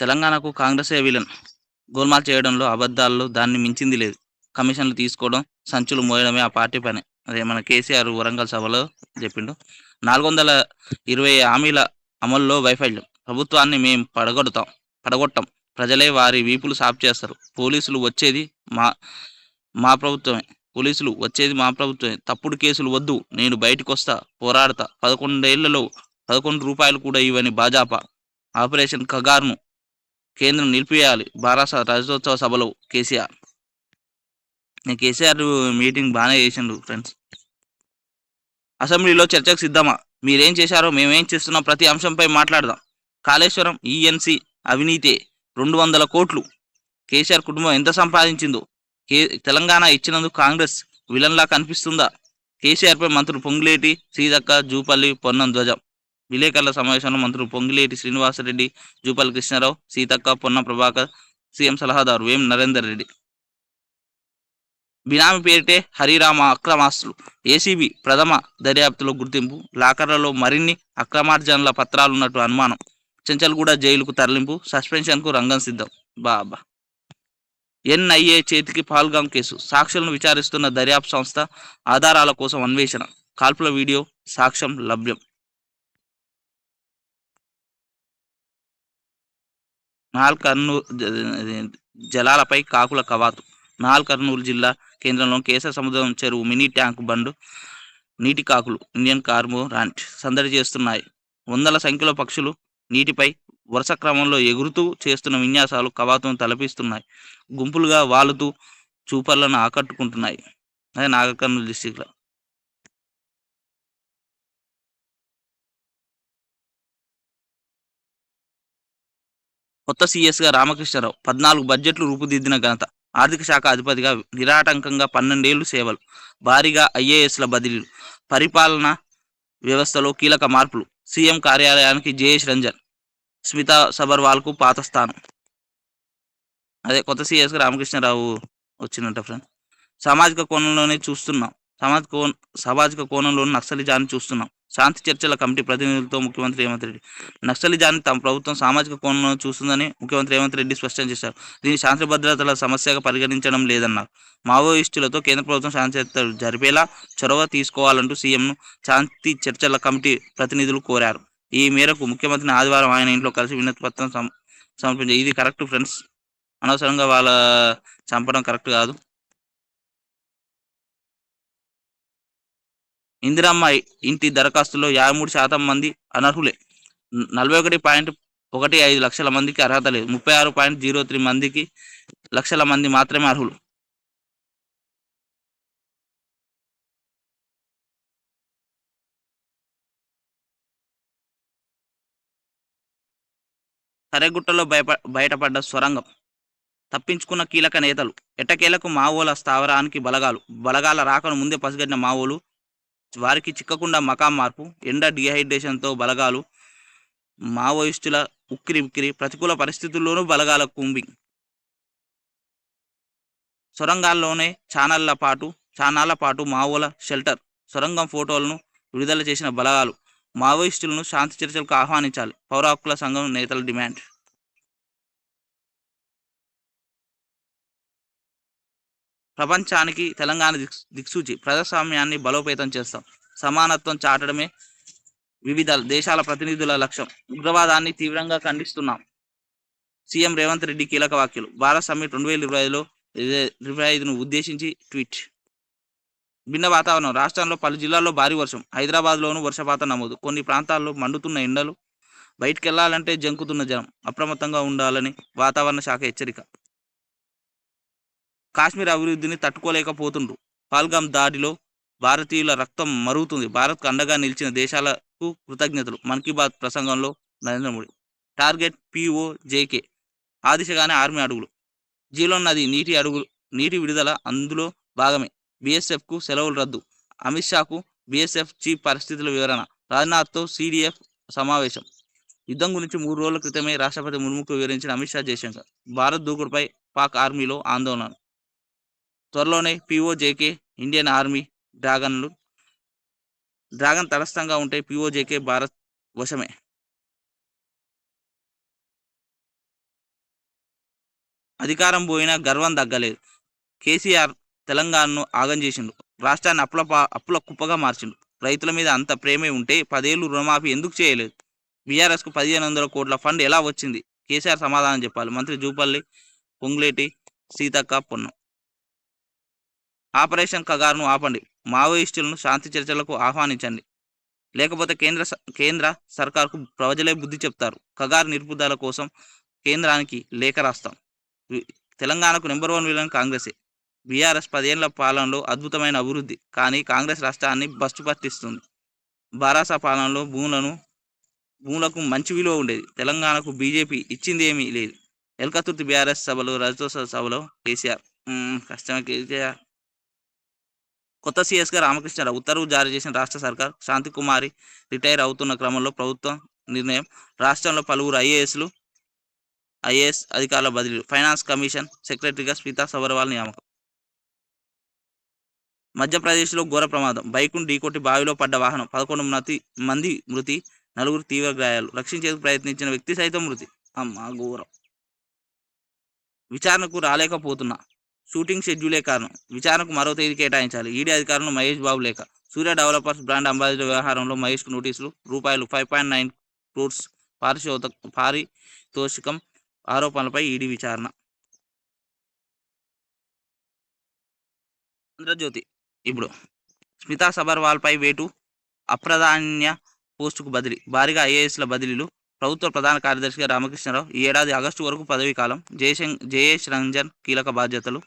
తెలంగాణకు కాంగ్రెసే విలన్. గోల్మాల్ చేయడంలో అబద్ధాల్లో దాన్ని మించింది లేదు. కమిషన్లు తీసుకోవడం సంచులు మోయడమే ఆ పార్టీ పని. అదే మన కేసీఆర్ వరంగల్ సభలో చెప్పిండు. నాలుగు వందల ఇరవై హామీల అమల్లో వైఫల్యం. ప్రభుత్వాన్ని మేము పడగొడతాం పడగొట్టాం. ప్రజలే వారి వీపులు సాఫ్ చేస్తారు. పోలీసులు వచ్చేది మా మా ప్రభుత్వమే. పోలీసులు వచ్చేది మా ప్రభుత్వమే. తప్పుడు కేసులు వద్దు. నేను బయటకు వస్తా పోరాడతా. పదకొండేళ్ళలో పదకొండు రూపాయలు కూడా ఇవ్వని భాజపా ఆపరేషన్ కగార్ను కేంద్రం నిలిపివేయాలి. భారత రాజ్యోత్సవ సభలో కేసీఆర్. నేను కేసీఆర్ మీటింగ్ బాగానే చేసిండు ఫ్రెండ్స్. అసెంబ్లీలో చర్చకు సిద్ధమా? మీరేం చేశారో మేమేం చేస్తున్నాం ప్రతి అంశంపై మాట్లాడదాం. కాళేశ్వరం ఈఎన్సి అవినీతే రెండు వందల కోట్లు. కేసీఆర్ కుటుంబం ఎంత సంపాదించిందో? కే తెలంగాణ ఇచ్చినందుకు కాంగ్రెస్ విలన్లా కనిపిస్తుందా? కేసీఆర్పై మంత్రులు పొంగులేటి సీతక్క జూపల్లి పొన్నం ధ్వజం. విలేకరుల సమావేశంలో మంత్రులు పొంగిలేటి శ్రీనివాసరెడ్డి జూపల్లి కృష్ణారావు సీతక్క పొన్న ప్రభాకర్ సీఎం సలహాదారు వేం నరేందర్ రెడ్డి. బినామీ పేరిటే హరిరామ అక్రమాస్తులు. ఏసీబీ ప్రథమ దర్యాప్తులో గుర్తింపు లాకర్లలో మరిన్ని అక్రమార్జనల పత్రాలున్నట్టు అనుమానం. చెంచల్గూడ జైలుకు తరలింపు సస్పెన్షన్కు రంగం సిద్ధం. బాబా. ఎన్ఐఏ చేతికి పాల్గాం కేసు. సాక్షులను విచారిస్తున్న దర్యాప్తు సంస్థ ఆధారాల కోసం అన్వేషణ. కాల్పుల వీడియో సాక్ష్యం లభ్యం. నాల్కర్నూలు జలాలపై కాకుల కవాతు. నాల్కర్నూలు జిల్లా కేంద్రంలో కేసర సముద్రం చెరువు మినీ ట్యాంక్ బండు నీటి కాకులు ఇండియన్ కార్మో రాంట్ సందడి చేస్తున్నాయి వందల సంఖ్యలో పక్షులు నీటిపై వరుస క్రమంలో ఎగురుతూ చేస్తున్న విన్యాసాలు కవాతును తలపిస్తున్నాయి. గుంపులుగా వాలుతూ చూపర్లను ఆకట్టుకుంటున్నాయి. అదే నాగకర్నూలు డిస్టిక్లో. కొత్త సీఎస్గా రామకృష్ణరావు పద్నాలుగు బడ్జెట్లు రూపుదిద్దిన ఘనత. ఆర్థిక శాఖ అధిపతిగా నిరాటంకంగా పన్నెండేళ్ళు సేవలు. భారీగా ఐఏఎస్ల బదిలీలు. పరిపాలన వ్యవస్థలో కీలక మార్పులు. సీఎం కార్యాలయానికి జేఎస్ రంజన్ స్మితా సబర్వాల్కు పాత స్థానం. అదే కొత్త సీఎస్గా రామకృష్ణరావు వచ్చిందంట ఫ్రెండ్ సామాజిక కోణంలోనే చూస్తున్నాం. సామాజిక కోణ సామాజిక కోణంలోని నక్సలిజాన్ని చూస్తున్నాం. శాంతి చర్చల కమిటీ ప్రతినిధులతో ముఖ్యమంత్రి రేవంత్ రెడ్డి. నక్సలిజాన్ని తమ ప్రభుత్వం సామాజిక కోణంలో చూస్తుందని ముఖ్యమంత్రి రేవంత్ రెడ్డి స్పష్టం చేశారు. దీన్ని శాంతి భద్రతల సమస్యగా పరిగణించడం లేదన్నారు. మావోయిస్టులతో కేంద్ర ప్రభుత్వం శాంతి చర్చలు జరిపేలా చొరవ తీసుకోవాలంటూ సీఎంను శాంతి చర్చల కమిటీ ప్రతినిధులు కోరారు. ఈ మేరకు ముఖ్యమంత్రిని ఆదివారం ఆయన ఇంట్లో కలిసి వినతి పత్రం సమర్పించారు. ఇది కరెక్ట్ ఫ్రెండ్స్. అనవసరంగా వాళ్ళ చంపడం కరెక్ట్ కాదు. ఇందిరమ్మ ఇంటి దరఖాస్తులో యాభై మూడు శాతం మంది అనర్హులే. నలభై ఒకటి పాయింట్ ఒకటి ఐదు లక్షల మందికి అర్హత లేదు. ముప్పై ఆరు పాయింట్ జీరో త్రీ మందికి లక్షల మంది మాత్రమే అర్హులు. కరెగుట్టలో భయప బయటపడ్డ సొరంగం. తప్పించుకున్న కీలక నేతలు. ఎట్టకేలకు మావోల స్థావరానికి బలగాలు. బలగాల రాకను ముందే పసిగట్టిన మావోలు వారికి చిక్కకుండా మకాం మార్పు ఎండ డిహైడ్రేషన్తో బలగాలు మావోయిస్టుల ఉక్కిరి ఉక్కిరి ప్రతికూల పరిస్థితుల్లోనూ బలగాల కుంబింగ్. సొరంగాల్లోనే ఛానళ్ళ పాటు చానాళ్ళ పాటు మావోల షెల్టర్ సొరంగం ఫోటోలను విడుదల చేసిన బలగాలు మావోయిస్టులను శాంతి చర్చలకు ఆహ్వానించాలి. పౌర హక్కుల సంఘం నేతల డిమాండ్. ప్రపంచానికి తెలంగాణ దిక్స్ దిక్సూచి ప్రజాస్వామ్యాన్ని బలోపేతం చేస్తాం. సమానత్వం చాటడమే వివిధ దేశాల ప్రతినిధుల లక్ష్యం. ఉగ్రవాదాన్ని తీవ్రంగా ఖండిస్తున్నాం. సీఎం రేవంత్ రెడ్డి కీలక వ్యాఖ్యలు. భారత్ సమ్మిట్ రెండు వేల ఇరవై ఐదులో ఇరవై ఐదును ఉద్దేశించి ట్వీట్. భిన్న వాతావరణం. రాష్ట్రంలో పలు జిల్లాల్లో భారీ వర్షం. హైదరాబాద్లోనూ వర్షపాతం నమోదు. కొన్ని ప్రాంతాల్లో మండుతున్న ఎండలు. బయటికి వెళ్ళాలంటే జంకుతున్న జనం. అప్రమత్తంగా ఉండాలని వాతావరణ శాఖ హెచ్చరిక. కాశ్మీర్ అభివృద్ధిని తట్టుకోలేకపోతుండ్రు. పాల్గామ్ దాడిలో భారతీయుల రక్తం మరుగుతుంది. భారత్కు అండగా నిలిచిన దేశాలకు కృతజ్ఞతలు. మన్ కీ బాత్ ప్రసంగంలో Narendra Modi. Target PO JK ఆ దిశగానే ఆర్మీ అడుగులు. జీలో నది నీటి అడుగులు నీటి విడుదల అందులో భాగమే. బీఎస్ఎఫ్కు సెలవులు రద్దు. అమిత్ షాకు బీఎస్ఎఫ్ చీఫ్ పరిస్థితుల వివరణ. రాజ్నాథ్తో సిడిఎఫ్ సమావేశం. యుద్ధం గురించి మూడు రోజుల క్రితమే రాష్ట్రపతి ముర్ముకు వివరించిన అమిత్ షా జయశంకర్. భారత్ దూకుడుపై పాక్ ఆర్మీలో ఆందోళన. త్వరలోనే పిఓజేకే ఇండియన్ ఆర్మీ డ్రాగన్లు డ్రాగన్ తటస్థంగా ఉంటే పిఓజేకే భారత్ వశమే. అధికారం పోయినా గర్వం తగ్గలేదు. కేసీఆర్ తెలంగాణను ఆగం చేసిండు. రాష్ట్రాన్ని అప్పుల అప్పుల కుప్పగా మార్చిండు. రైతుల మీద అంత ప్రేమే ఉంటే పదేళ్ళు రుణమాఫీ ఎందుకు చేయలేదు? బీఆర్ఎస్కు పదిహేను వందల కోట్ల ఫండ్ ఎలా వచ్చింది? కేసీఆర్ సమాధానం చెప్పాలి. మంత్రి జూపల్లి పొంగులేటి సీతక్క పొన్నం. ఆపరేషన్ కగారును ఆపండి. మావోయిస్టులను శాంతి చర్చలకు ఆహ్వానించండి. లేకపోతే కేంద్ర స- కేంద్ర సర్కార్కు ప్రజలే బుద్ధి చెప్తారు. కగారు నిలుపుదల కోసం కేంద్రానికి లేఖ రాస్తాం. తెలంగాణకు నెంబర్ వన్ విలన్ కాంగ్రెసే. బీఆర్ఎస్ పదేళ్ళ పాలనలో అద్భుతమైన అభివృద్ధి. కానీ కాంగ్రెస్ రాష్ట్రాన్ని బస్టు పట్టిస్తుంది. బారాసా పాలనలో భూములను భూములకు మంచి విలువ ఉండేది. తెలంగాణకు బీజేపీ ఇచ్చింది ఏమీ లేదు. ఎల్కతుర్తి బీఆర్ఎస్ సభలో రజతోత్సవ సభలో కేసీఆర్. కష్టమే కేసీఆర్. కొత్త సీఎస్గా రామకృష్ణారావు ఉత్తర్వు జారీ చేసిన రాష్ట్ర సర్కార్ శాంతి కుమారి రిటైర్ అవుతున్న క్రమంలో ప్రభుత్వం నిర్ణయం. రాష్ట్రంలో పలువురు ఐఏఎస్లు ఐఏఎస్ అధికారుల బదిలీ ఫైనాన్స్ కమిషన్ సెక్రటరీగా స్మితా సబర్వాల్ నియామకం. మధ్యప్రదేశ్లో ఘోర ప్రమాదం. బైకును ఢీకొట్టి బావిలో పడ్డ వాహనం పదకొండు మతి మంది మృతి నలుగురు తీవ్ర గాయాలు. రక్షించేందుకు ప్రయత్నించిన వ్యక్తి సైతం మృతి. అమ్మా ఘోరం. విచారణకు రాలేకపోతున్నా. షూటింగ్ షెడ్యూలే కారణం? విచారణకు మరో తేదీ కేటాయించాలి. ఈడీ అధికారులు మహేష్ బాబు లేఖ సూర్య డెవలపర్స్ బ్రాండ్ అంబాసిడర్ వ్యవహారంలో మహేష్కు నోటీసులు రూపాయలు ఫైవ్ పాయింట్ నైన్ క్రోర్స్ పారిశోత పారితోషికం ఆరోపణలపై ఈడీ విచారణ. ఆంధ్రజ్యోతి ఇప్పుడు స్మితా సబర్వాల్పై వేటు అప్రధాన్య పోస్టుకు బదిలీ. భారీగా ఐఏఎస్ల బదిలీలు. ప్రభుత్వ ప్రధాన కార్యదర్శిగా రామకృష్ణరావు ఈ ఏడాది ఆగస్టు వరకు పదవీ కాలం. జయశం జయేష్ రంజన్ కీలక బాధ్యతలు.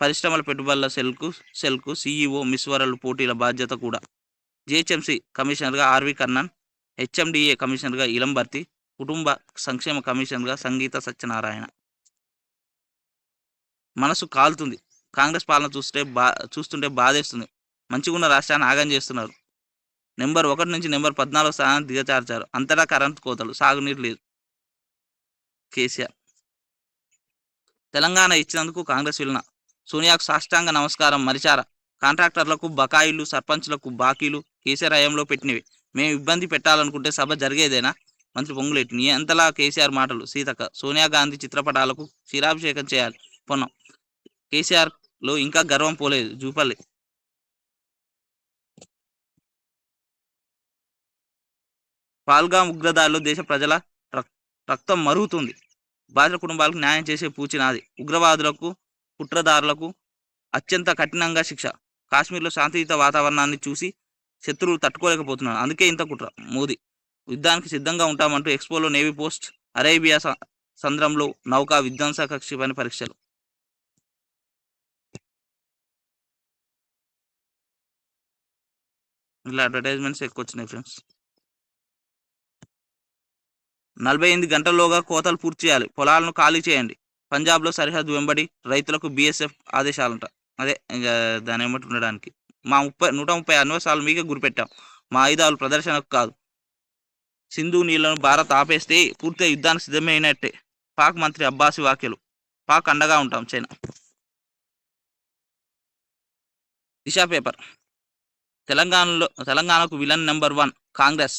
పరిశ్రమల పెట్టుబడుల సెల్కు సెల్కు సీఈఓ మిస్ వరల్డ్ పోటీల బాధ్యత కూడా. జిహెచ్ఎంసీ కమిషనర్గా ఆర్వి కన్నన్ హెచ్ఎండిఏ కమిషనర్గా ఇలంబర్తి కుటుంబ సంక్షేమ కమిషనర్గా సంగీత సత్యనారాయణ. మనసు కాలుతుంది. కాంగ్రెస్ పాలన చూస్తే బా చూస్తుంటే బాధేస్తుంది. మంచిగున్న రాష్ట్రాన్ని ఆగం చేస్తున్నారు. నెంబర్ ఒకటి నుంచి నెంబర్ పద్నాలుగు స్థానాన్ని దిగచార్చారు అంతటా కరెంట్ కోతలు సాగునీరు లేదు. కేసీఆర్. తెలంగాణ ఇచ్చినందుకు కాంగ్రెస్ విలన సోనియాకు సాష్టాంగ నమస్కారం. మరిచారా? కాంట్రాక్టర్లకు బకాయిలు సర్పంచ్లకు బాకీలు కేసీఆర్ హయాంలో పెట్టినవి. మేము ఇబ్బంది పెట్టాలనుకుంటే సభ జరిగేదేనా? మంత్రి పొంగులేటి నీ అంతలా కేసీఆర్ మాటలు? సీతక్క సోనియా గాంధీ చిత్రపటాలకు క్షీరాభిషేకం చేయాలి. పొన్నం. కేసీఆర్లో ఇంకా గర్వం పోలేదు. జూపల్లి. పాల్గా ఉగ్రదాడిలో దేశ ప్రజల రక్- రక్తం మరుగుతుంది. బాధిత కుటుంబాలకు న్యాయం చేసే పూచి నాది. ఉగ్రవాదులకు కుట్రదారులకు అత్యంత కఠినంగా శిక్ష. కాశ్మీర్లో శాంతియుత వాతావరణాన్ని చూసి శత్రువులు తట్టుకోలేకపోతున్నారు. అందుకే ఇంత కుట్ర. మోదీ యుద్ధానికి సిద్ధంగా ఉంటామంటూ ఎక్స్పోలో నేవీ పోస్ట్ అరేబియా సంద్రంలో నౌకా విధ్వంసక క్షిపణి పరీక్షలు. ఇలా అడ్వర్టైజ్మెంట్స్ ఎక్కువ వచ్చినాయి ఫ్రెండ్స్. నలభై ఎనిమిది గంటల్లోగా కోతలు పూర్తి చేయాలి. పొలాలను ఖాళీ చేయండి. పంజాబ్లో సరిహద్దు వెంబడి రైతులకు బీఎస్ఎఫ్ ఆదేశాలంట. అదే ఇంకా దాని వెంబడి ఉండడానికి. మా ముప్పై నూట ముప్పై అన్వేషాలు మీకే గురిపెట్టాం. మా ఆయుధాలు ప్రదర్శనకు కాదు. సింధు నీళ్ళను భారత్ ఆపేస్తే పూర్తిగా యుద్ధానికి సిద్ధమైనట్టే పాక్ మంత్రి అబ్బాసి వ్యాఖ్యలు పాక్ అండగా ఉంటాం చైనా. దిశా పేపర్. తెలంగాణలో తెలంగాణకు విలన్ నెంబర్ వన్ కాంగ్రెస్.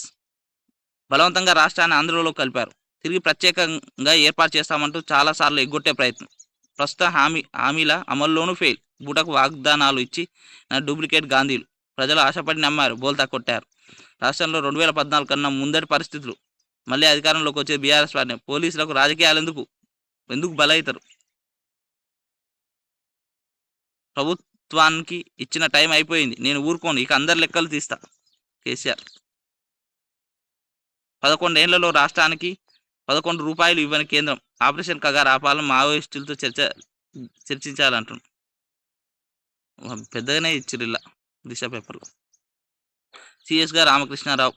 బలవంతంగా రాష్ట్రాన్ని ఆంధ్రలో కలిపారు. తిరిగి ప్రత్యేకంగా ఏర్పాటు చేస్తామంటూ చాలాసార్లు ఎగ్గొట్టే ప్రయత్నం. ప్రస్తుత హామీ హామీల అమల్లోనూ ఫెయిల్. బూటకు వాగ్దానాలు ఇచ్చి నా డూప్లికేట్ గాంధీలు. ప్రజలు ఆశపడి నమ్మారు బోల్తా కొట్టారు. రాష్ట్రంలో రెండు వేల పద్నాలుగు కన్నా ముందటి పరిస్థితులు. మళ్ళీ అధికారంలోకి వచ్చే బీఆర్ఎస్ పార్టీ పోలీసులకు రాజకీయాలు ఎందుకు? ఎందుకు బలవుతారు ప్రభుత్వానికి ఇచ్చిన టైం అయిపోయింది. నేను ఊరుకోను. ఇక అందరి లెక్కలు తీస్తా. కేసీఆర్. పదకొండేళ్ళలో రాష్ట్రానికి పదకొండు రూపాయలు ఇవ్వని కేంద్రం ఆపరేషన్ కగార్ ఆపాలని మావోయిస్టులతో చర్చ చర్చించాలంటున్నాం పెద్దగానే ఇచ్చారు ఇలా దిశ పేపర్లో. సిఎస్ గారు రామకృష్ణారావు.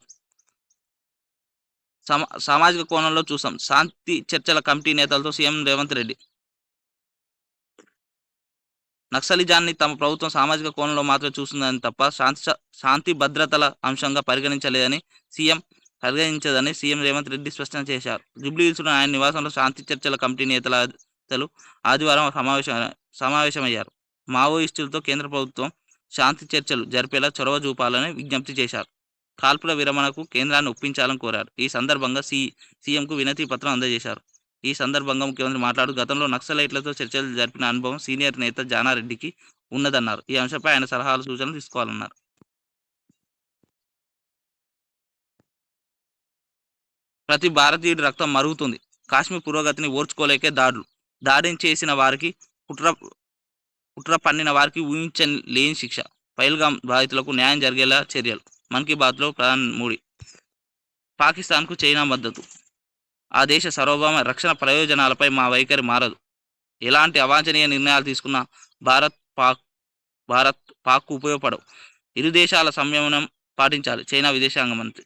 సమా సామాజిక కోణంలో చూసాం. శాంతి చర్చల కమిటీ నేతలతో సీఎం రేవంత్ రెడ్డి. నక్సలిజాన్ని తమ ప్రభుత్వం సామాజిక కోణంలో మాత్రమే చూస్తుందని తప్ప శాంతి శాంతి భద్రతల అంశంగా పరిగణించలేదని సీఎం పరిగణించదని సీఎం రేవంత్ రెడ్డి స్పష్టం చేశారు. జుబ్లీహిల్స్లో ఆయన నివాసంలో శాంతి చర్చల కమిటీ నేతల నేతలు ఆదివారం సమావేశం సమావేశమయ్యారు. మావోయిస్టులతో కేంద్ర ప్రభుత్వం శాంతి చర్చలు జరిపేలా చొరవ చూపాలని విజ్ఞప్తి చేశారు. కాల్పుల విరమణకు కేంద్రాన్ని ఒప్పించాలని కోరారు. ఈ సందర్భంగా సి సీఎంకు వినతి పత్రం అందజేశారు. ఈ సందర్భంగా ముఖ్యమంత్రి మాట్లాడుతూ గతంలో నక్సలైట్లతో చర్చలు జరిపిన అనుభవం సీనియర్ నేత జానారెడ్డికి ఉన్నదన్నారు. ఈ అంశంపై ఆయన సలహాలు సూచనలు తీసుకోవాలన్నారు. ప్రతి భారతీయుడి రక్తం మరుగుతుంది. కాశ్మీర్ పురోగతిని ఓర్చుకోలేకే దాడులు దాడిని చేసిన వారికి కుట్ర కుట్ర పన్నిన వారికి ఊహించని లేని శిక్ష. పైల్గాం బాధితులకు న్యాయం జరిగేలా చర్యలు. మన్ కీ బాత్లో ప్రధాని మోడీ. పాకిస్తాన్కు చైనా మద్దతు. ఆ దేశ సార్వభౌమ రక్షణ ప్రయోజనాలపై మా వైఖరి మారదు. ఎలాంటి అవాంఛనీయ నిర్ణయాలు తీసుకున్న భారత్ పాక్ భారత్ పాక్ ఉపయోగపడవు. ఇరు దేశాల సంయమనం పాటించాలి. చైనా విదేశాంగ మంత్రి.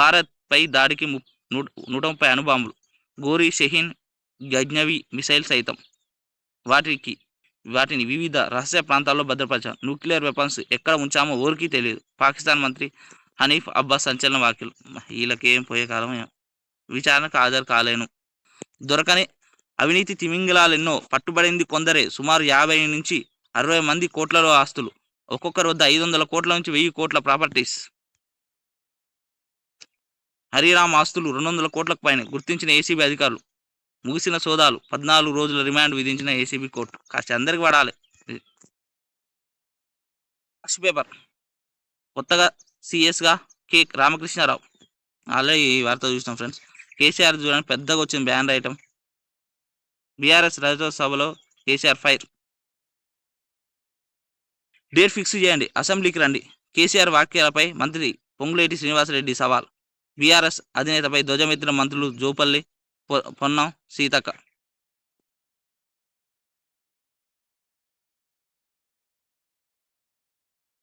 భారత్పై దాడికి ము నూట నూట ముప్పై అణుబాంబులు గోరీ షహీన్ గజ్నవి మిసైల్ సైతం. వాటికి వాటిని వివిధ రహస్య ప్రాంతాల్లో భద్రపరిచాం. న్యూక్లియర్ వెపన్స్ ఎక్కడ ఉంచామో ఊరికి తెలియదు. పాకిస్తాన్ మంత్రి హనీఫ్ అబ్బాస్ సంచలన వ్యాఖ్యలు. వీళ్ళకేం పోయే కాలం విచారణకు హాజరు కాలేను. దొరకని అవినీతి తిమింగలాలెన్నో పట్టుబడింది కొందరే. సుమారు యాభై నుంచి అరవై మంది కోట్లలో ఆస్తులు. ఒక్కొక్కరి వద్ద ఐదు వందల కోట్ల నుంచి వెయ్యి కోట్ల ప్రాపర్టీస్. హరిరామ్ ఆస్తులు రెండు వందల కోట్లకు పైన గుర్తించిన ఏసీబీ అధికారులు. ముగిసిన సోదాలు పద్నాలుగు రోజుల రిమాండ్ విధించిన ఏసీబీ కోర్టు. కాస్త అందరికి పడాలి ఫస్ట్ పేపర్. కొత్తగా సిఎస్గా కె రామకృష్ణారావు. ఆల్రెడీ ఈ వార్త చూసినాం ఫ్రెండ్స్. కేసీఆర్ చూడండి పెద్దగా వచ్చింది బ్యాన్ ఐటమ్. బీఆర్ఎస్ రాజ్యసభలో కేసీఆర్ ఫైర్. డేట్ ఫిక్స్ చేయండి. అసెంబ్లీకి రండి. కేసీఆర్ వ్యాఖ్యలపై మంత్రి పొంగులేటి శ్రీనివాసరెడ్డి సవాల్. బీఆర్ఎస్ అధినేతపై ధ్వజమెత్తిన మంత్రులు జోపల్లి పొ- పొన్నం సీతక్క.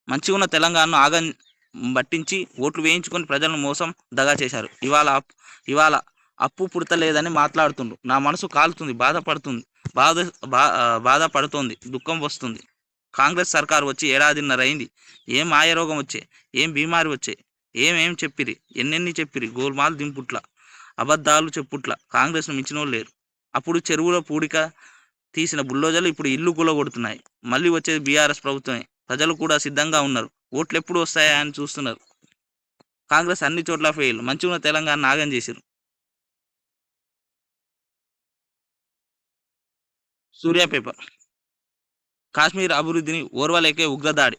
మంచిగా ఉన్న తెలంగాణను ఆగం పట్టించి ఓట్లు వేయించుకొని ప్రజలను మోసం దగా చేశారు. ఇవాళ ఇవాళ అప్పు పుడతలేదని మాట్లాడుతుండ్రు. నా మనసు కాలుతుంది బాధపడుతుంది బాధ బా బాధపడుతోంది దుఃఖం వస్తుంది. కాంగ్రెస్ సర్కారు వచ్చి ఏడాదిన్నర అయింది. ఏం మాయరోగం వచ్చే? ఏం బీమారి వచ్చే? ఏమేం చెప్పిరి? ఎన్నెన్ని చెప్పిరి? గోల్మాల్ దింపుట్ల అబద్ధాలు చెప్పుట్ల కాంగ్రెస్ను మించిన లేరు. అప్పుడు చెరువులో పూడిక తీసిన బుల్లోజలు ఇప్పుడు ఇల్లు కూలగొడుతున్నాయి. మళ్ళీ వచ్చేది బీఆర్ఎస్ ప్రభుత్వమే. ప్రజలు కూడా సిద్ధంగా ఉన్నారు. ఓట్లు ఎప్పుడు వస్తాయా అని చూస్తున్నారు. కాంగ్రెస్ అన్ని చోట్ల ఫెయిల్. మంచిగా తెలంగాణ నాగం చేశారు సూర్య పేపర్. కాశ్మీర్ అభివృద్ధిని ఓర్వలేకే ఉగ్రదాడి.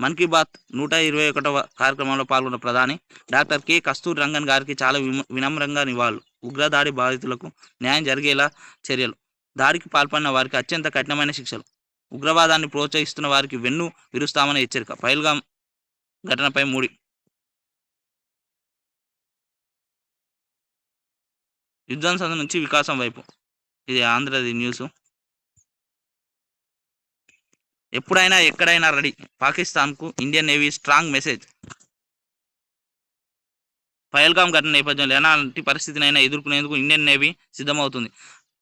మన్ కీ బాత్ నూట ఇరవై ఒకటవ కార్యక్రమంలో పాల్గొన్న ప్రధాని డాక్టర్ కె కస్తూరి రంగన్ గారికి చాలా విమ- వినమ్రంగా నివాళులు. ఉగ్రదాడి బాధితులకు న్యాయం జరిగేలా చర్యలు. దాడికి పాల్పడిన వారికి అత్యంత కఠినమైన శిక్షలు. ఉగ్రవాదాన్ని ప్రోత్సహిస్తున్న వారికి వెన్ను విరుస్తామని హెచ్చరిక. పైల్గా ఘటనపై మూడి. విధ్వంసం నుంచి వికాసం వైపు. ఇది ఆంధ్రది న్యూస్. ఎప్పుడైనా ఎక్కడైనా రెడీ. పాకిస్తాన్కు Indian navy strong message. Pahalgam ఘటన నేపథ్యంలో ఎలాంటి పరిస్థితినైనా ఎదుర్కొనేందుకు ఇండియన్ నేవీ సిద్ధమవుతుంది.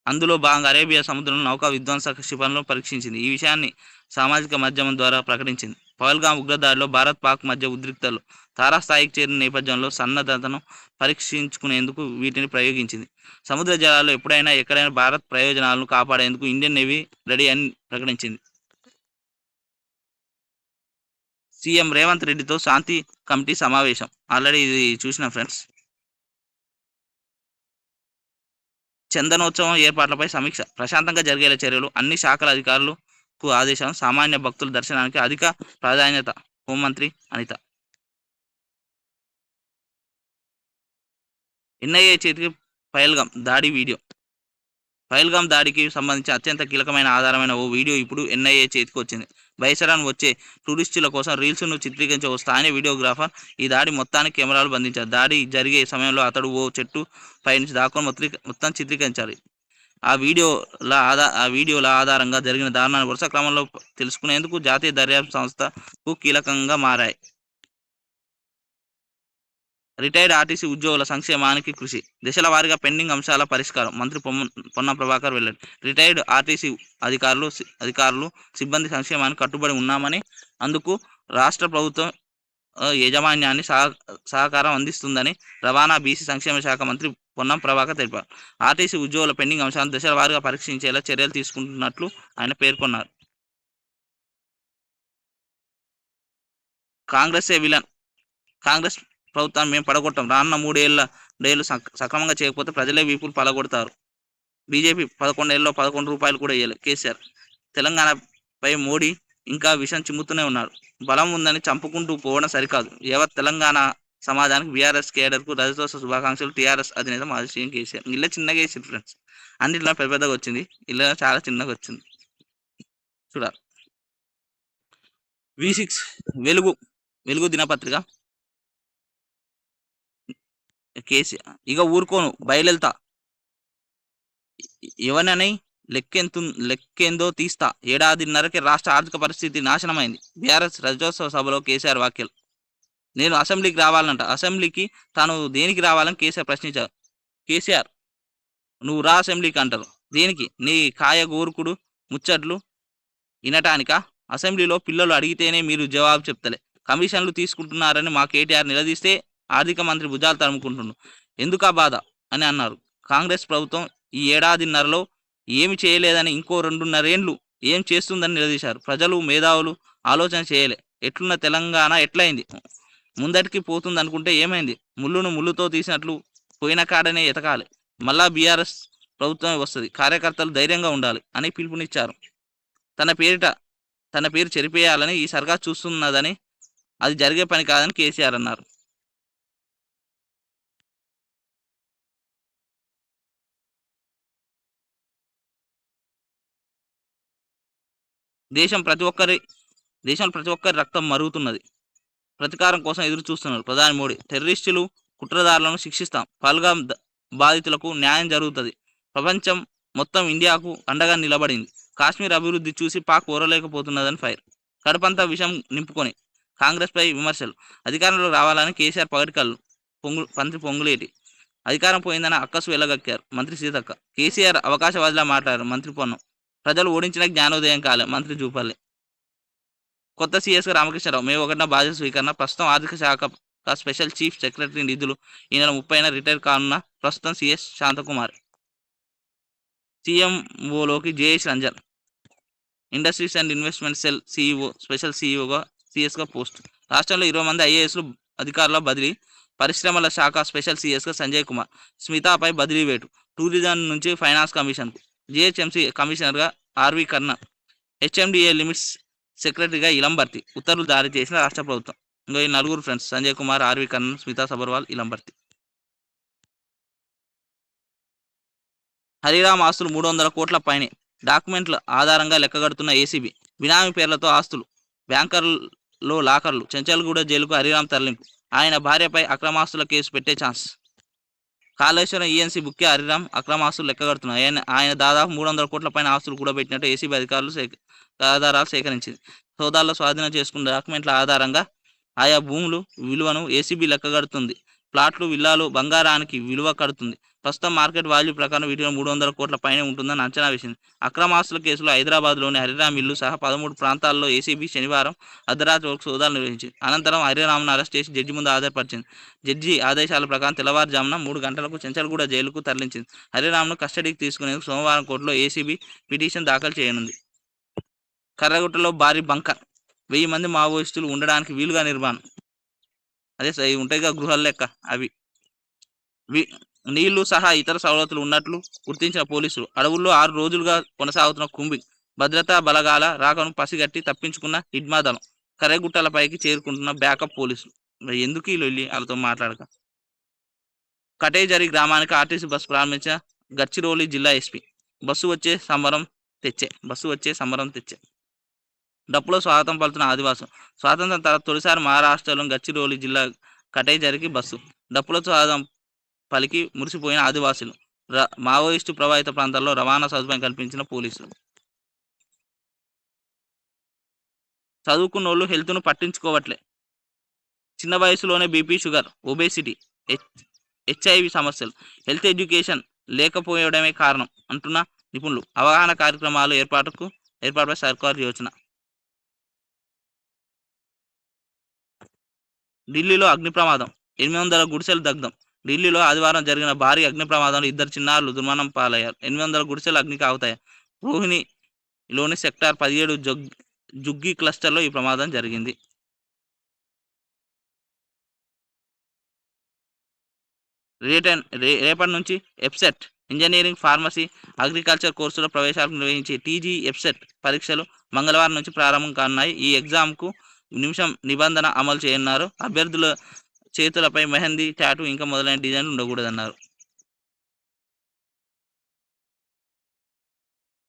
అందులో భాగంగా అరేబియా సముద్రంలో నౌకా విధ్వంసక క్షిపణులను పరీక్షించింది. ఈ విషయాన్ని సామాజిక మాధ్యమం ద్వారా ప్రకటించింది. పహల్గాం ఉగ్రదాడిలో భారత్ పాక్ మధ్య ఉద్రిక్తలు తారాస్థాయికి చేరిన నేపథ్యంలో సన్నద్ధతను పరీక్షించుకునేందుకు వీటిని ప్రయోగించింది. సముద్ర జలాల్లో ఎప్పుడైనా ఎక్కడైనా భారత్ ప్రయోజనాలను కాపాడేందుకు ఇండియన్ నేవీ రెడీ అని ప్రకటించింది. సీఎం రేవంత్ రెడ్డితో శాంతి కమిటీ సమావేశం. ఆల్రెడీ ఇది చూసిన ఫ్రెండ్స్. చందనోత్సవం ఏర్పాట్లపై సమీక్ష. ప్రశాంతంగా జరిగేలా చర్యలు. అన్ని శాఖల అధికారులకు ఆదేశం సామాన్య భక్తుల దర్శనానికి అధిక ప్రాధాన్యత. హోంమంత్రి అనిత. ఎన్ఐఏ చేతికి పైల్గాం దాడి వీడియో. పైల్గాం దాడికి సంబంధించి అత్యంత కీలకమైన ఆధారమైన ఓ వీడియో ఇప్పుడు ఎన్ఐఏ చేతికి వచ్చింది. బైసరాన్ వచ్చే టూరిస్టుల కోసం రీల్స్ను చిత్రీకరించే ఓ స్థానిక వీడియోగ్రాఫర్ ఈ దాడి మొత్తానికి కెమెరాలు బంధించారు. దాడి జరిగే సమయంలో అతడు ఓ చెట్టు పైనుంచి దాక్కుని మొత్తం చిత్రీకరించాలి చిత్రీకరించారు. ఆ వీడియోల ఆధార ఆ వీడియోల ఆధారంగా జరిగిన దారుణాన్ని వరుస క్రమంలో తెలుసుకునేందుకు జాతీయ దర్యాప్తు సంస్థకు కీలకంగా మారాయి. రిటైర్డ్ ఆర్టీసీ ఉద్యోగుల సంక్షేమానికి కృషి. దశల వారీగా పెండింగ్ అంశాల పరిష్కారం. మంత్రి పొన్న ప్రభాకర్ వెల్లడి. రిటైర్డ్ ఆర్టీసీ అధికారులు అధికారులు సిబ్బంది సంక్షేమానికి కట్టుబడి ఉన్నామని అందుకు రాష్ట్ర ప్రభుత్వం యాజమాన్యాన్ని సహ సహకారం అందిస్తుందని రవాణా బీసీ సంక్షేమ శాఖ మంత్రి పొన్నం ప్రభాకర్ తెలిపారు. ఆర్టీసీ ఉద్యోగుల పెండింగ్ అంశాలను దశల వారీగా పరీక్షించేలా చర్యలు తీసుకుంటున్నట్లు ఆయన పేర్కొన్నారు. కాంగ్రెసే విలన్. కాంగ్రెస్ ప్రభుత్వాన్ని మేము పడగొట్టాం. రానున్న మూడేళ్ళ డేలు సక్- సక్రమంగా చేయకపోతే ప్రజలే వీపులు పడగొడతారు బీజేపీ పదకొండేళ్ళలో పదకొండు రూపాయలు కూడా ఇవ్వలేదు కేసీఆర్. తెలంగాణపై మోడీ ఇంకా విషం చిమ్ముతూనే ఉన్నారు. బలం ఉందని చంపుకుంటూ పోవడం సరికాదు. యావత్ తెలంగాణ సమాజానికి బీఆర్ఎస్ కేడర్కు రజతోత్సవ శుభాకాంక్షలు టీఆర్ఎస్ అధినేత మాజీ సీఎం కేసీఆర్. ఇలా చిన్నగా వేసింది ఫ్రెండ్స్. అన్నింటిలో పెద్ద పెద్దగా వచ్చింది. ఇలా చాలా చిన్నగా వచ్చింది. చూడాలి. వి సిక్స్ వెలుగు వెలుగు దినపత్రిక. కేసీఆర్ ఇక ఊరుకోను బయలుతా ఎవనని లెక్కెంతు లెక్కేందో తీస్తా ఏడాదిన్నరకి రాష్ట్ర ఆర్థిక పరిస్థితి నాశనమైంది బీఆర్ఎస్ రజోత్సవ సభలో కేసీఆర్ వ్యాఖ్యలు నేను అసెంబ్లీకి రావాలంట అసెంబ్లీకి తాను దేనికి రావాలని కేసీఆర్ ప్రశ్నించారు కేసీఆర్ నువ్వు రా అసెంబ్లీకి అంటారు దేనికి నీ కాయ గోరుకుడు ముచ్చట్లు వినటానికా అసెంబ్లీలో పిల్లలు అడిగితేనే మీరు జవాబు చెప్తలే కమిషన్లు తీసుకుంటున్నారని మా కేటీఆర్ నిలదీస్తే ఆర్థిక మంత్రి భుజాలు తరుముకుంటుండు. ఎందుకా బాధ? అని అన్నారు. కాంగ్రెస్ ప్రభుత్వం ఈ ఏడాదిన్నరలో ఏమి చేయలేదని ఇంకో రెండున్నరేండ్లు ఏం చేస్తుందని నిలదీశారు. ప్రజలు మేధావులు ఆలోచన చేయలే. ఎట్లున్న తెలంగాణ ఎట్లయింది? ముందటికి పోతుంది అనుకుంటే ఏమైంది? ముళ్ళును ముళ్ళుతో తీసినట్లు పోయిన కాడనే ఎతకాలి. మళ్ళా బీఆర్ఎస్ ప్రభుత్వమే వస్తుంది. కార్యకర్తలు ధైర్యంగా ఉండాలి అని పిలుపునిచ్చారు. తన పేరిట తన పేరు చెరిపేయాలని ఈ సర్కార్ చూస్తున్నదని అది జరిగే పని కాదని కేసీఆర్ అన్నారు. దేశం ప్రతి ఒక్కరి దేశంలో ప్రతి ఒక్కరి రక్తం మరుగుతున్నది. ప్రతీకారం కోసం ఎదురు చూస్తున్నారు. ప్రధాని మోడీ టెర్రరిస్టులు కుట్రదారులను శిక్షిస్తాం. పల్గాం బాధితులకు న్యాయం జరుగుతుంది. ప్రపంచం మొత్తం ఇండియాకు అండగా నిలబడింది. కాశ్మీర్ అభివృద్ధి చూసి పాక్ ఓరలేకపోతున్నదని ఫైర్. కడుపంతా విషం నింపుకొని కాంగ్రెస్పై విమర్శలు. అధికారంలో రావాలని కేసీఆర్ పగటికల్లు పొంగు మంత్రి పొంగులేటి. అధికారం పోయిందని అక్కసు వెళ్ళగక్కారు మంత్రి సీతక్క. కేసీఆర్ అవకాశవాదిలా మాట్లాడారు. మంత్రి పొన్నం. ప్రజలు ఓడించిన జ్ఞానోదయం కాలే మంత్రి జూపల్లి. కొత్త సీఎస్ రామకృష్ణరావు మే ఒకటిన బాధ్యత స్వీకరణ ప్రస్తుతం ఆర్థిక శాఖ స్పెషల్ చీఫ్ సెక్రటరీ నిధులు ఈ నెల ముప్పైన రిటైర్ కానున్న ప్రస్తుతం CS Shanthakumar. సీఎంఓలోకి JS Ranjan. Industries and investment cell CEO special సీఈఓగా సిఎస్గా పోస్ట్. రాష్ట్రంలో ఇరవై మంది ఐఏఎస్లు అధికారుల బదిలీ పరిశ్రమల శాఖ స్పెషల్ సీఎస్గా సంజయ్ కుమార్ స్మితాపై బదిలీ వేటు టూరిజం నుంచి ఫైనాన్స్ కమిషన్కు జిహెచ్ఎంసీ కమిషనర్గా ఆర్వి కర్ణ హెచ్ఎండిఏ లిమిట్స్ సెక్రటరీగా ఇలం భర్తీ ఉత్తర్వులు జారీ చేసిన రాష్ట్ర ప్రభుత్వం. ఇంకా ఈ నలుగురు ఫ్రెండ్స్ సంజయ్ కుమార్ ఆర్వి కర్ణ స్మితా సబర్వాల్ ఇలం భర్తీ. హరిరామ్ ఆస్తులు మూడు వందల కోట్ల పైనే. డాక్యుమెంట్ల ఆధారంగా లెక్కగడుతున్న ఏసీబీ. బినామీ పేర్లతో ఆస్తులు. బ్యాంకర్లో లాకర్లు. చెంచల్గూడ జైలుకు హరిరామ్ తరలింపు. ఆయన భార్యపై అక్రమాస్తుల కేసు పెట్టే ఛాన్స్. కాళేశ్వరం ఈఎన్సీ బుక్కే హరిరామ్ అక్రమ ఆస్తులు లెక్కగడుతున్నాయి ఆయన ఆయన దాదాపు మూడు వందల కోట్ల పైన ఆస్తులు కూడా పెట్టినట్టు ఏసీబీ అధికారులు సేక ఆధారాలు సేకరించింది. సోదాల్లో స్వాధీనం చేసుకున్న డాక్యుమెంట్ల ఆధారంగా ఆయా భూములు విలువను ఏసీబీ లెక్కగడుతుంది ప్లాట్లు విల్లాలు బంగారానికి విలువ కడుతుంది. ప్రస్తుతం మార్కెట్ వాల్యూ ప్రకారం వీటిలో మూడు వందల కోట్ల పైన ఉంటుందని అంచనా వేసింది. అక్రమాస్తుల కేసులో హైదరాబాద్లోని హరిరామ్ ఇల్లు సహా పదమూడు ప్రాంతాల్లో ఏసీబీ శనివారం అర్ధరాత్రి వరకు సోదాలు నిర్వహించింది. అనంతరం హరిరామ్ను అరెస్ట్ చేసి జడ్జి ముందు హాజరుపరిచింది జడ్జి ఆదేశాల ప్రకారం తెల్లవారుజామున మూడు గంటలకు చెంచల్గూడ జైలుకు తరలించింది. హరిరామ్ను కస్టడీకి తీసుకునేందుకు సోమవారం కోర్టులో ఏసీబీ పిటిషన్ దాఖలు చేయనుంది. కర్రగుట్టలో భారీ బంకర్ వెయ్యి మంది మావోయిస్టులు ఉండడానికి వీలుగా నిర్మాణం. అదే సార్ ఇవి ఉంటాయి కదా గృహాల లెక్క అవి. నీళ్ళు సహా ఇతర సవలతులు ఉన్నట్లు గుర్తించిన పోలీసులు అడవుల్లో ఆరు రోజులుగా కొనసాగుతున్న కుంబి భద్రతా బలగాల రాకను పసిగట్టి తప్పించుకున్న హిడ్మా దళం కర్రెగుట్టలపైకి చేరుకుంటున్న బ్యాకప్ పోలీసులు. ఎందుకు వీళ్ళు వెళ్ళి వాళ్ళతో మాట్లాడక? కటేజరి గ్రామానికి ఆర్టీసీ బస్సు ప్రారంభించిన గచ్చిరోలి జిల్లా ఎస్పీ. బస్సు వచ్చే సంబరం తెచ్చే బస్సు వచ్చే సంబరం తెచ్చే. డప్పులో స్వాగతం పలుతున్న ఆదివాసం. స్వాతంత్రం తర్వాత తొలిసారి మహారాష్ట్రలో గచ్చిరోలి జిల్లా కటైజరికి బస్సు. డప్పుల స్వాగతం పలికి మురిసిపోయిన ఆదివాసులు. మావోయిస్టు ప్రభావిత ప్రాంతాల్లో రవాణా సదుపాయం కల్పించిన పోలీసులు. చదువుకున్న వాళ్ళు హెల్త్ను పట్టించుకోవట్లే. చిన్న వయసులోనే BP sugar obesity H HIV సమస్యలు. హెల్త్ ఎడ్యుకేషన్ లేకపోవడమే కారణం అంటున్న నిపుణులు. అవగాహన కార్యక్రమాలు ఏర్పాటుకు ఏర్పాటుపై సర్కారు యోచన. ఢిల్లీలో అగ్ని ప్రమాదం. ఎనిమిది వందల గుడిసెలు దగ్ధం. ఢిల్లీలో ఆదివారం జరిగిన భారీ అగ్ని ప్రమాదంలో ఇద్దరు చిన్నారులు దుర్మరణం పాలయ్యారు. ఎనిమిది వందల గుడిసెలు అగ్నికి అవుతాయి రోహిణిలోని సెక్టార్ పదిహేడు జగ్ జుగ్గి క్లస్టర్లో ఈ ప్రమాదం జరిగింది. రిటర్న్ రే రేపటి నుంచి ఎప్సెట్ ఇంజనీరింగ్ ఫార్మసీ అగ్రికల్చర్ కోర్సులో ప్రవేశాలు నిర్వహించి టీజీ ఎప్సెట్ పరీక్షలు మంగళవారం నుంచి ప్రారంభం కానున్నాయి. ఈ ఎగ్జామ్కు నిమిషం నిబంధన అమలు చేయనున్నారు అభ్యర్థుల చేతులపై మెహందీ టాటూ ఇంకా మొదలైన డిజైన్లు ఉండకూడదన్నారు.